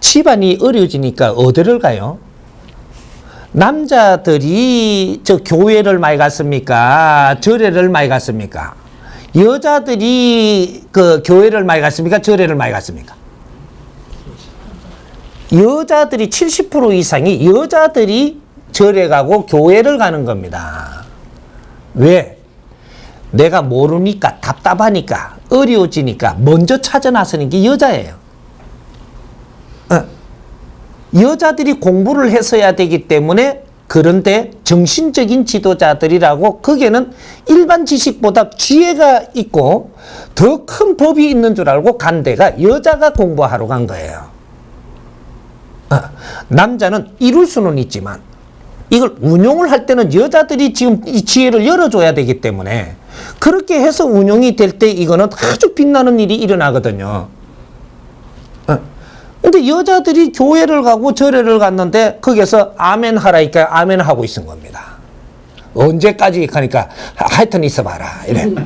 집안이 어려워지니까 어디를 가요? 남자들이 저 교회를 많이 갔습니까? 절에를 많이 갔습니까? 여자들이 그 교회를 많이 갔습니까? 절에를 많이 갔습니까? 여자들이 70% 이상이 여자들이 절에 가고 교회를 가는 겁니다. 왜? 내가 모르니까 답답하니까 어려워지니까 먼저 찾아 나서는 게 여자예요. 어. 여자들이 공부를 했어야 되기 때문에 그런데 정신적인 지도자들이라고 거기에는 일반 지식보다 지혜가 있고 더 큰 법이 있는 줄 알고 간 데가 여자가 공부하러 간 거예요. 어, 남자는 이룰 수는 있지만 이걸 운용을 할 때는 여자들이 지금 이 지혜를 열어줘야 되기 때문에 그렇게 해서 운용이 될 때 이거는 아주 빛나는 일이 일어나거든요. 어. 근데 여자들이 교회를 가고 절에를 갔는데 거기서 아멘 하라니까 아멘 하고 있은 겁니다. 언제까지 가니까 하여튼 있어봐라 이래.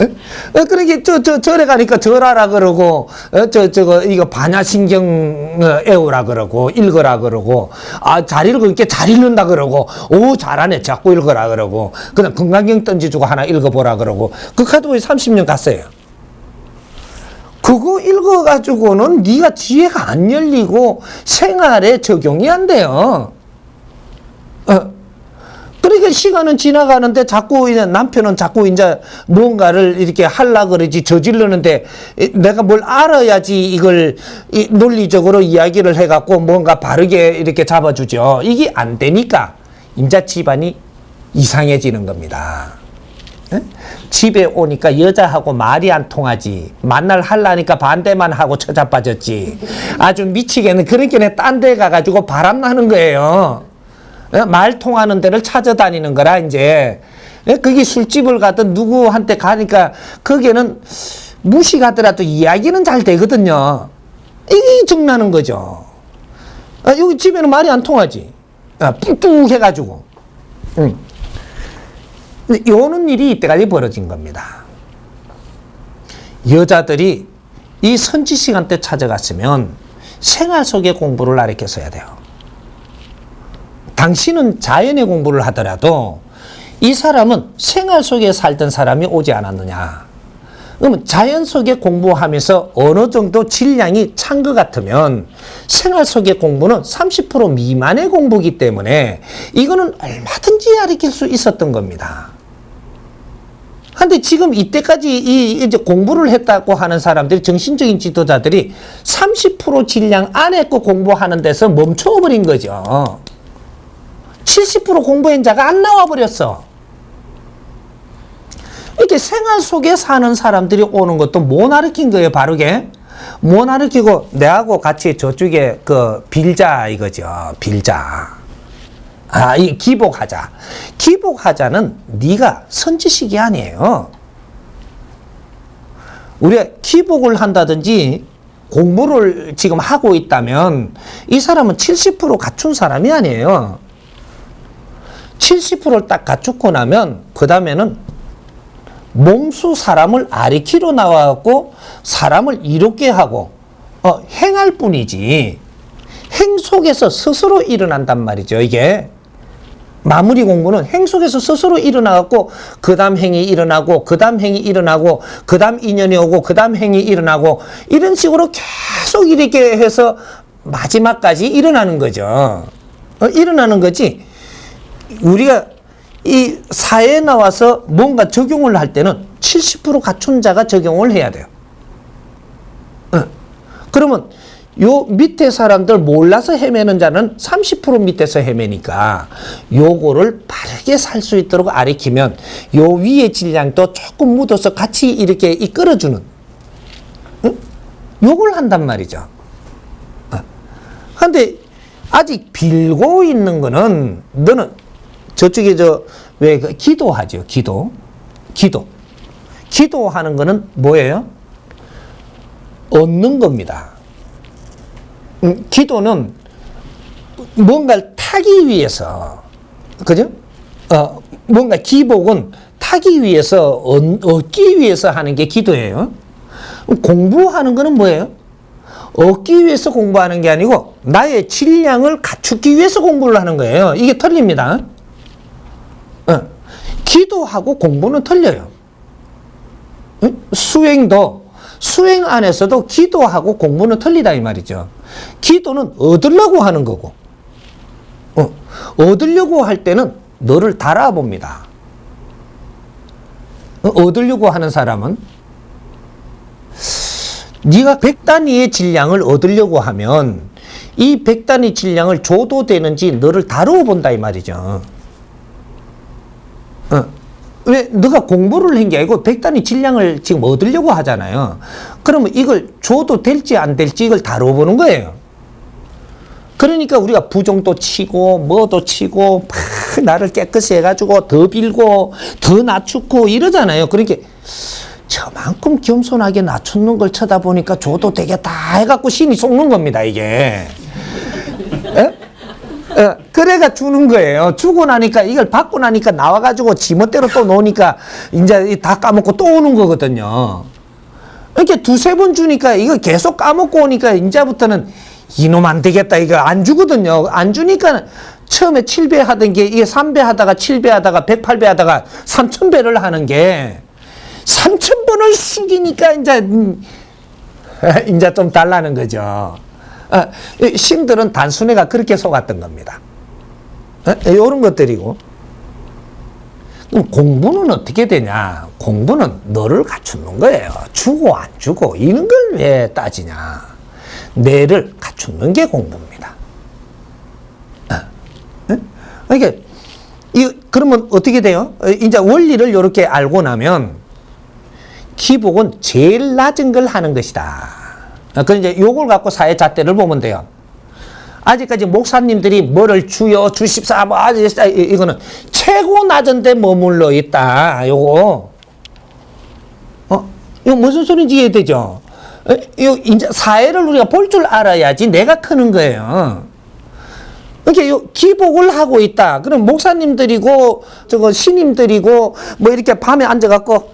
어? 어, 그러게 저, 저, 절에 가니까 절하라 그러고, 어, 저, 저거, 이거 반야신경 어, 애우라 그러고, 읽어라 그러고, 아, 잘 읽으니까 잘 읽는다 그러고, 오, 잘하네, 자꾸 읽어라 그러고, 그다음 건강경 던지주고 하나 읽어보라 그러고, 그 카드보이 30년 갔어요. 그거 읽어가지고는 네가 지혜가 안 열리고 생활에 적용이 안 돼요. 어. 그러니까 시간은 지나가는데 자꾸 이제 남편은 자꾸 이제 뭔가를 이렇게 하려 그러지 저지르는데 이- 내가 뭘 알아야지 이걸 이 논리적으로 이야기를 해갖고 뭔가 바르게 이렇게 잡아주죠. 이게 안 되니까 임자 집안이 이상해지는 겁니다. 예? 집에 오니까 여자하고 말이 안 통하지. 만날 할라니까 반대만 하고 처자빠졌지. 아주 미치겠는 그러니까 딴데 가가지고 바람 나는 거예요. 예? 말 통하는 데를 찾아다니는 거라 이제. 예? 거기 술집을 가든 누구한테 가니까 거기에는 무식하더라도 이야기는 잘 되거든요. 이게 정나는 거죠. 아, 여기 집에는 말이 안 통하지. 아, 뿡뿡 해가지고. 응. 요는 일이 이때까지 벌어진 겁니다. 여자들이 이 선지 시간 때 찾아갔으면 생활 속의 공부를 가르쳐서야 돼요. 당신은 자연의 공부를 하더라도 이 사람은 생활 속에 살던 사람이 오지 않았느냐. 그러면 자연 속에 공부하면서 어느 정도 질량이 찬 것 같으면 생활 속의 공부는 30% 미만의 공부기 때문에 이거는 얼마든지 가르칠 수 있었던 겁니다. 근데 지금 이때까지 이 이제 공부를 했다고 하는 사람들이 정신적인 지도자들이 30% 질량 안에 거 공부하는 데서 멈춰버린 거죠. 70% 공부한 자가 안 나와 버렸어. 이렇게 생활 속에 사는 사람들이 오는 것도 못 가르친 거예요, 바르게. 못 가르치고 내하고 같이 저쪽에 그 빌자 이거죠. 빌자. 아, 이 기복하자. 기복하자는 네가 선지식이 아니에요. 우리가 기복을 한다든지 공부를 지금 하고 있다면 이 사람은 70% 갖춘 사람이 아니에요. 70%를 딱 갖추고 나면 그 다음에는 몸수 사람을 아리키로 나와갖고 사람을 이롭게 하고 어, 행할 뿐이지 행 속에서 스스로 일어난단 말이죠 이게 마무리 공부는 행 속에서 스스로 일어나갖고 그 다음 행이 일어나고 그 다음 행이 일어나고 그 다음 인연이 오고 그 다음 행이 일어나고 이런 식으로 계속 이렇게 해서 마지막까지 일어나는 거죠 어, 일어나는 거지 우리가 이 사회에 나와서 뭔가 적용을 할 때는 70% 갖춘 자가 적용을 해야 돼요. 어. 그러면 요 밑에 사람들 몰라서 헤매는 자는 30% 밑에서 헤매니까 요거를 바르게 살 수 있도록 아리키면 요 위의 질량도 조금 묻어서 같이 이렇게 이끌어주는 응? 요걸 한단 말이죠. 어. 근데 아직 빌고 있는 거는 너는 저쪽에 저왜 그 기도하죠 기도 기도 기도하는 거는 뭐예요? 얻는 겁니다. 음, 기도는 뭔가를 타기 위해서 그죠? 어 뭔가 기복은 타기 위해서 얻, 얻기 위해서 하는 게 기도예요. 공부하는 거는 뭐예요? 얻기 위해서 공부하는 게 아니고 나의 질량을 갖추기 위해서 공부를 하는 거예요. 이게 틀립니다. 어. 기도하고 공부는 틀려요. 응? 수행도 수행 안에서도 기도하고 공부는 틀리다 이 말이죠. 기도는 얻으려고 하는 거고, 어, 얻으려고 할 때는 너를 달아봅니다. 어, 얻으려고 하는 사람은 네가 100단위의 질량을 얻으려고 하면 이 100단위 질량을 줘도 되는지 너를 다루어 본다 이 말이죠. 어. 왜 너가 공부를 한 게 아니고 100단위 질량을 지금 얻으려고 하잖아요. 그러면 이걸 줘도 될지 안 될지 이걸 다루어 보는 거예요. 그러니까 우리가 부정도 치고 뭐도 치고 막 나를 깨끗이 해가지고 더 빌고 더 낮추고 이러잖아요. 그러니까 저만큼 겸손하게 낮추는 걸 쳐다보니까 줘도 되겠다 해갖고 신이 속는 겁니다 이게. 에? 에, 그래가 주는 거예요. 주고 나니까 이걸 받고 나니까 나와가지고 지멋대로 또 노니까 이제 다 까먹고 또 오는 거거든요. 이렇게 두세 번 주니까 이거 계속 까먹고 오니까 이제부터는 이놈 안 되겠다. 이거 안 주거든요. 안 주니까 처음에 7배 하던 게 이게 3배 하다가 7배 하다가 108배 하다가 3000배를 하는 게 3000번을 숙이니까 이제 음, 이제 좀 달라는 거죠. 아, 이 신들은 단순해가 그렇게 속았던 겁니다. 이런 것들이고. 그럼 공부는 어떻게 되냐? 공부는 너를 갖추는 거예요. 주고 안 주고 이런 걸 왜 따지냐? 뇌를 갖추는 게 공부입니다. 그러니까 이 그러면 어떻게 돼요? 어, 이제 원리를 이렇게 알고 나면 기복은 제일 낮은 걸 하는 것이다. 그 이제 요걸 갖고 사회 잣대를 보면 돼요. 아직까지 목사님들이 뭐를 주여 주십사 뭐 아직 이거는 최고 낮은 데 머물러 있다. 요거 어? 이거 무슨 소리인지 이해되죠? 어, 요 이제 사회를 우리가 볼 줄 알아야지 내가 크는 거예요. 이렇게 요 기복을 하고 있다. 그럼 목사님들이고 저거 신임들이고 뭐 이렇게 밤에 앉아갖고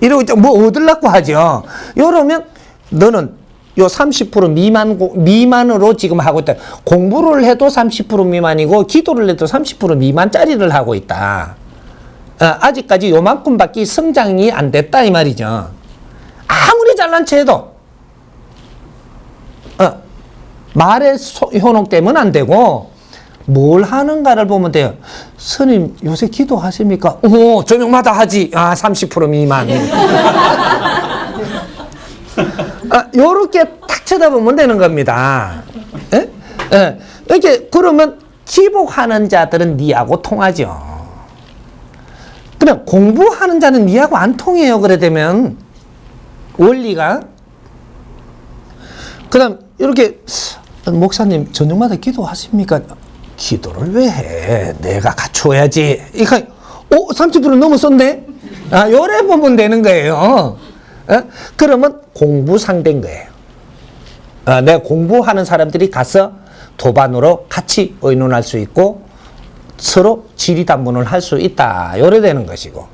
이러고 있죠. 뭐 얻으려고 하죠. 이러면 너는 요 30% 미만 미만으로 지금 하고 있다. 공부를 해도 30% 미만이고 기도를 해도 30% 미만짜리를 하고 있다. 어, 아직까지 요만큼밖에 성장이 안 됐다 이 말이죠. 아무리 잘난 체 해도 어, 말에 소, 현혹되면 안 되고 뭘 하는가를 보면 돼요. 스님 요새 기도하십니까? 오 저녁마다 하지. 아 30% 미만. 아, 요렇게 탁 쳐다보면 되는 겁니다. 예? 예. 이렇게 그러면 기복하는 자들은 니하고 통하죠. 그냥 공부하는 자는 니하고 안 통해요. 그래 되면 원리가 그다음 이렇게 목사님 저녁마다 기도하십니까? 기도를 왜 해? 내가 갖춰야지. 이거 오30% 넘었었네. 아 요래 보면 되는 거예요. 어? 그러면 공부 상대인 거예요. 어, 내가 공부하는 사람들이 가서 도반으로 같이 의논할 수 있고 서로 지리담문을 할 수 있다. 요래 되는 것이고.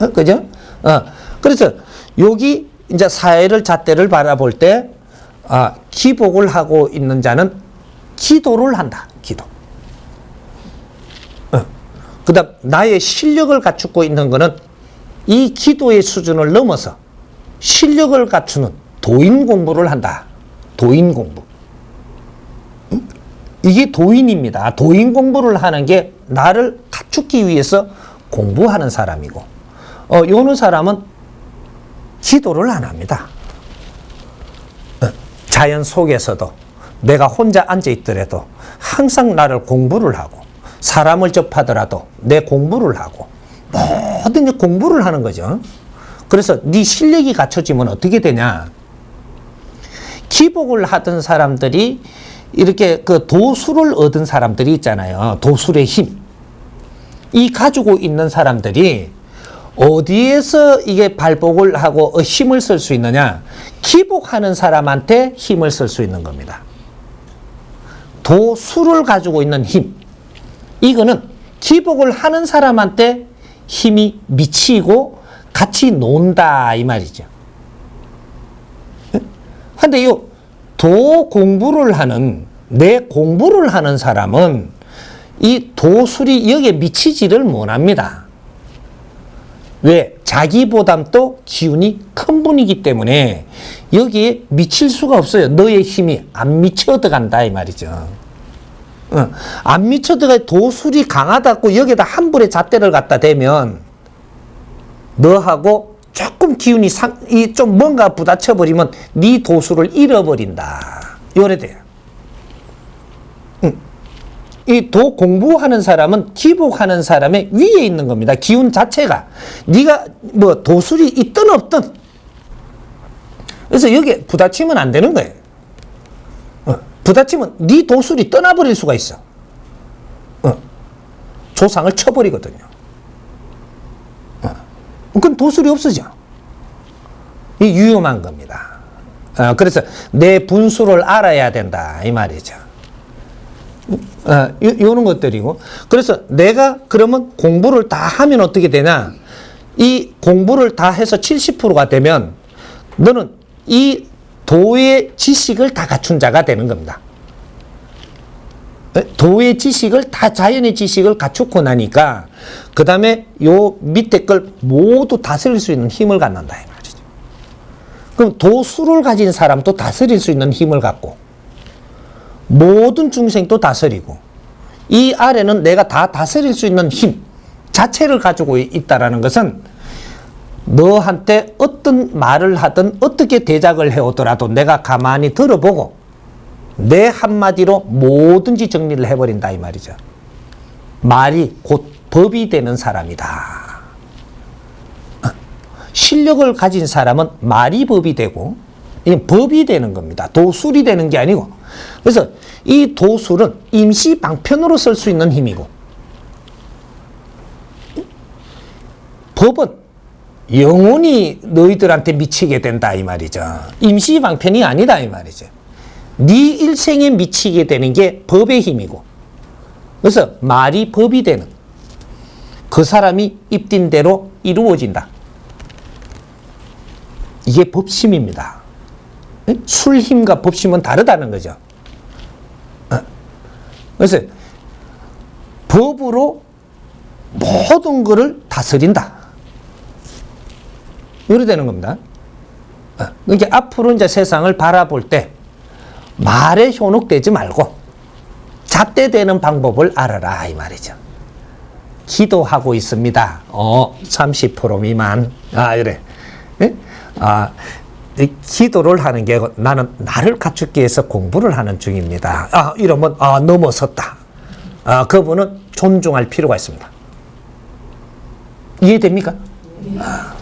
어, 그죠? 어, 그래서 여기 이제 사회를 잣대를 바라볼 때 아, 기복을 하고 있는 자는 기도를 한다. 기도. 어. 그다음 나의 실력을 갖추고 있는 것은 이 기도의 수준을 넘어서 실력을 갖추는 도인 공부를 한다. 도인 공부. 응? 이게 도인입니다. 도인 공부를 하는 게 나를 갖추기 위해서 공부하는 사람이고, 어, 요는 사람은 기도를 안 합니다. 어, 자연 속에서도 내가 혼자 앉아 있더라도 항상 나를 공부를 하고, 사람을 접하더라도 내 공부를 하고, 뭐든지 공부를 하는 거죠. 그래서 네 실력이 갖춰지면 어떻게 되냐? 기복을 하던 사람들이 이렇게 그 도수를 얻은 사람들이 있잖아요. 도술의 힘. 이 가지고 있는 사람들이 어디에서 이게 발복을 하고 힘을 쓸 수 있느냐? 기복하는 사람한테 힘을 쓸 수 있는 겁니다. 도수를 가지고 있는 힘. 이거는 기복을 하는 사람한테 힘이 미치고 같이 논다 이 말이죠. 근데 이 도 공부를 하는 내 공부를 하는 사람은 이 도술이 여기에 미치지를 못합니다. 왜? 자기보담도 기운이 큰 분이기 때문에 여기에 미칠 수가 없어요. 너의 힘이 안 미쳐 들어간다 이 말이죠. 어, 안 미쳐 들어가 도술이 강하다고 여기다 한 불의 잣대를 갖다 대면 너하고 조금 기운이 상, 이 좀 뭔가 부딪혀 버리면 네 도수를 잃어버린다. 요래 돼요. 이도 공부하는 사람은 기복하는 사람의 위에 있는 겁니다. 기운 자체가 네가 뭐 도술이 있든 없든 그래서 여기에 부딪히면 안 되는 거예요. 어, 부딪히면 네 도술이 떠나버릴 수가 있어. 어, 조상을 쳐버리거든요. 어, 그건 도술이 없어져. 이 위험한 겁니다. 어, 그래서 내 분수를 알아야 된다 이 말이죠. 어, 요, 요런 것들이고. 그래서 내가 그러면 공부를 다 하면 어떻게 되냐? 이 공부를 다 해서 70%가 되면 너는 이 도의 지식을 다 갖춘 자가 되는 겁니다. 에, 도의 지식을 다 자연의 지식을 갖추고 나니까 그 다음에 요 밑에 걸 모두 다스릴 수 있는 힘을 갖는다 이 말이죠. 그럼 도수를 가진 사람도 다스릴 수 있는 힘을 갖고 모든 중생도 다스리고 이 아래는 내가 다 다스릴 수 있는 힘 자체를 가지고 있다라는 것은 너한테 어떤 말을 하든 어떻게 대작을 해오더라도 내가 가만히 들어보고 내 한마디로 뭐든지 정리를 해버린다 이 말이죠. 말이 곧 법이 되는 사람이다. 실력을 가진 사람은 말이 법이 되고 이 법이 되는 겁니다. 도술이 되는 게 아니고 그래서 이 도술은 임시 방편으로 쓸 수 있는 힘이고 법은 영원히 너희들한테 미치게 된다 이 말이죠. 임시 방편이 아니다 이 말이죠. 네 일생에 미치게 되는 게 법의 힘이고 그래서 말이 법이 되는 그 사람이 입딘 대로 이루어진다. 이게 법심입니다. 술힘과 법심은 다르다는 거죠. 어. 그래서 법으로 모든 것을 다스린다. 이래 되는 겁니다. 어. 그러니까 앞으로 이제 세상을 바라볼 때 말에 현혹되지 말고 잣대되는 방법을 알아라 이 말이죠. 기도하고 있습니다. 어, 30% 미만. 아, 이래. 예? 아, 이 기도를 하는 게 나는 나를 갖추기 위해서 공부를 하는 중입니다. 아, 이러면 아, 넘어섰다. 아, 그분은 존중할 필요가 있습니다. 이해됩니까? 아,